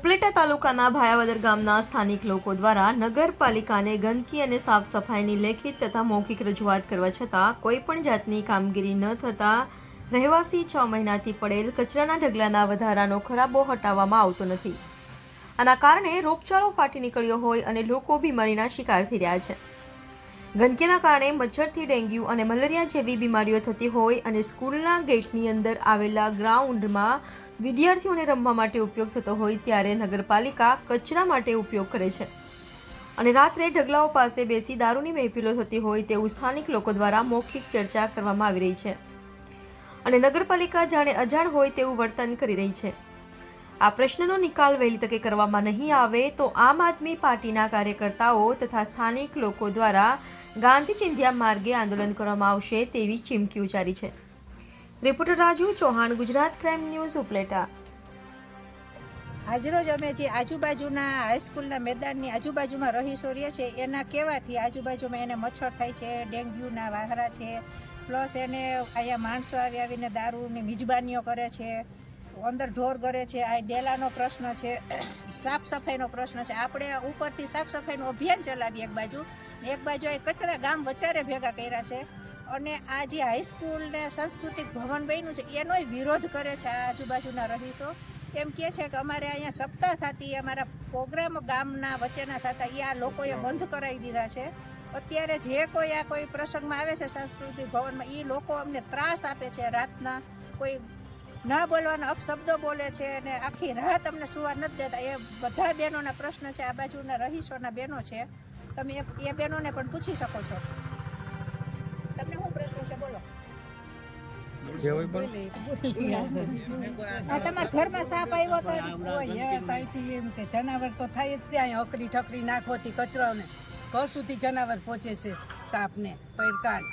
ઉપલેટા તાલુકાના ભાયાવદર ગામના સ્થાનિક લોકો દ્વારા નગરપાલિકાને ગંદકી અને સાફ સફાઈની લેખિત તથા મૌખિક રજૂઆત કરવા છતાં કોઈ પણ જાતની કામગીરી ન થતાં રહેવાસી છ મહિનાથી પડેલ કચરાના ઢગલાના વધારાનો ખરાબો હટાવવામાં આવતો નથી. આના કારણે રોગચાળો ફાટી નીકળ્યો હોય અને લોકો બીમારીના શિકાર થઈ રહ્યા છે. ગંદકીના કારણે મચ્છરથી ડેન્ગ્યુ અને મલેરિયા જેવી બીમારીઓ થતી હોય અને સ્કૂલના ગેટની અંદર આવેલા ગ્રાઉન્ડમાં વિદ્યાર્થીઓને રમવા માટે ઉપયોગ થતો હોય ત્યારે નગરપાલિકા કચરા માટે ઉપયોગ કરે છે. અને રાત્રે ઢગલાઓ પાસે બેસી દારૂની મહેફિલો થતી હોય તેવું સ્થાનિક લોકો દ્વારા મૌખિક ચર્ચા કરવામાં આવી રહી છે. અને નગરપાલિકા જાણે અજાણ હોય તેવું વર્તન કરી રહી છે. આ પ્રશ્નનો નિકાલ વહેલી તકે કરવામાં નહીં આવે તો આમ આદમી પાર્ટીના કાર્યકર્તાઓ તથા સ્થાનિક લોકો દ્વારા ગાંધી ચિંધ્યા માર્ગે આંદોલન કરવામાં આવશે તેવી ચીમકી ઉચ્ચારી છે. Reporter Raju Chauhan, Gujarat crime news, Upleta. આજરોજ અમે જે આજુબાજુના હાઈસ્કૂલના મેદાનની આજુબાજુમાં રહીશો રહીએ છીએ એના કહેવાથી આજુબાજુમાં એને મચ્છર થાય છે, ડેન્ગ્યુના વાહરા છે, પ્લસ એને અહીંયા માણસો આવી આવીને દારૂની મિજબાનીઓ કરે છે. અંદર ઢોર કરે છે, આ ડેલાનો પ્રશ્ન છે, સાફ સફાઈનો પ્રશ્ન છે. આપણે ઉપરથી સાફ સફાઈનું અભિયાન ચલાવીએ એક બાજુ. એક બાજુ આ કચરા ગામ વચારે ભેગા કર્યા છે. અને આ જે હાઈસ્કૂલ ને સાંસ્કૃતિક ભવન બન્યું છે, એનોય વિરોધ કરે છે આ આજુબાજુના રહીશો. એમ કહે છે કે અમારે અહીંયા સપ્તાહ થતી, અમારા પ્રોગ્રામ ગામના વચ્ચેના થતા, એ આ લોકોએ બંધ કરાવી દીધા છે. અત્યારે જે કોઈ આ કોઈ પ્રસંગમાં આવે છે સાંસ્કૃતિક ભવનમાં, એ લોકો અમને ત્રાસ આપે છે રાતના કોઈ ના બોલવાના અપશબ્દો બોલે છે અને આખી રાત અમને સુવા નથી દેતા. એ બધા બહેનોના પ્રશ્ન છે આ બાજુના રહીશોના બહેનો છે. તમે એ- બહેનોને પણ પૂછી શકો છો. તમને શું પ્રશ્ન છે બોલો. જે હોય પણ આ તમારા ઘરમાં સાપ આવ્યો તો એમ કે જનાવર તો થાય જ છે અહીંયા અકડી ઠકડી નાખોથી કચરો ને ઘર સુધી જનાવર પહોંચે છે સાપને પડકાટ